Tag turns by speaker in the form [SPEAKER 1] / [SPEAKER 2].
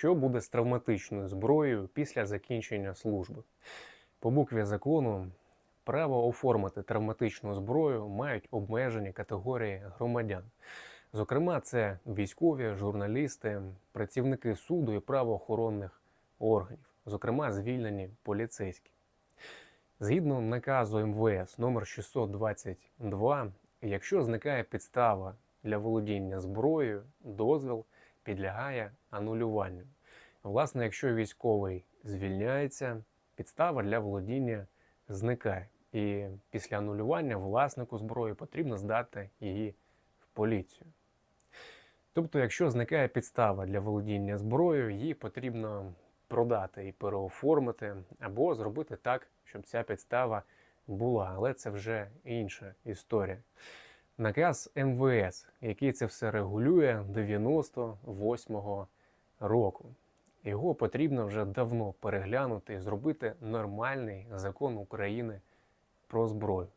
[SPEAKER 1] що буде з травматичною зброєю після закінчення служби. По букві закону право оформити травматичну зброю мають обмежені категорії громадян. Зокрема, це військові, журналісти, працівники суду і правоохоронних органів, зокрема, звільнені поліцейські. Згідно наказу МВС номер 622, якщо зникає підстава для володіння зброєю, дозвіл підлягає анулюванню. Власне, якщо військовий звільняється, підстава для володіння зникає. І після анулювання власнику зброї потрібно здати її в поліцію. Тобто, якщо зникає підстава для володіння зброєю, її потрібно продати і переоформити, або зробити так, щоб ця підстава була. Але це вже інша історія. Наказ МВС, який це все регулює 98-го року. Його потрібно вже давно переглянути і зробити нормальний закон України про зброю.